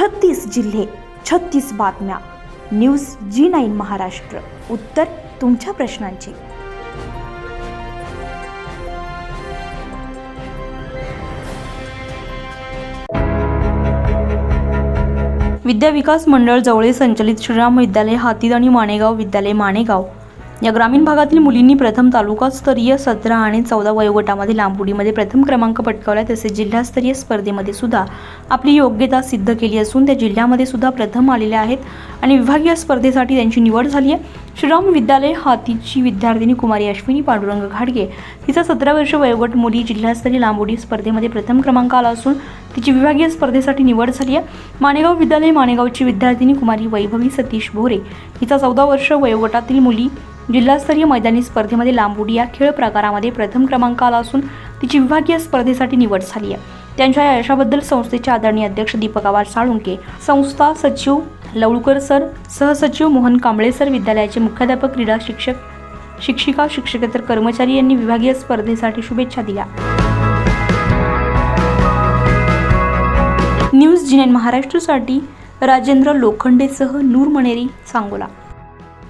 छत्तीस जिल्हे छत्तीस बातम्या. News G nine Maharashtra. उत्तर तुमच्या प्रश्नांची. विद्या विकास मंडळ जवळे संचलित श्रीराम विद्यालय हातीद आणि माणेगाव विद्यालय माणेगाव. या ग्रामीण भागातील मुलींनी प्रथम तालुकास्तरीय सतरा आणि चौदा वयोगटामध्ये लांबुडीमध्ये प्रथम क्रमांक पटकावला तसेच जिल्हास्तरीय स्पर्धेमध्ये सुद्धा आपली योग्यता सिद्ध केली असून त्या जिल्ह्यामध्ये सुद्धा प्रथम आलेल्या आहेत आणि विभागीय स्पर्धेसाठी त्यांची निवड झाली आहे. श्रीराम विद्यालय हातीची विद्यार्थिनी कुमारी अश्विनी पांडुरंग घाडगे तिचा सतरा वर्ष वयोगट मुली जिल्हास्तरीय लांबोडी स्पर्धेमध्ये प्रथम क्रमांक आला असून तिची विभागीय स्पर्धेसाठी निवड झाली आहे. माणेगाव विद्यालय माणेगावची विद्यार्थिनी कुमारी वैभवी सतीश भोरे हिचा चौदा वर्ष वयोगटातील मुली जिल्हास्तरीय मैदानी स्पर्धेमध्ये लांबुडी या खेळ प्रकारामध्ये प्रथम क्रमांक आला असून तिची विभागीय स्पर्धेसाठी निवड झाली आहे. त्यांच्या या यशाबद्दल संस्थेचे आदरणीय अध्यक्ष दीपक आवार साळुंके संस्था सचिव लवळकर सर सहसचिव मोहन कांबळे सर विद्यालयाचे मुख्याध्यापक क्रीडा शिक्षक शिक्षिका शिक्षकेतर कर्मचारी यांनी विभागीय स्पर्धेसाठी शुभेच्छा दिल्या. न्यूज जिनेन महाराष्ट्रसाठी राजेंद्र लोखंडेसह नूर मणेरी सांगोला.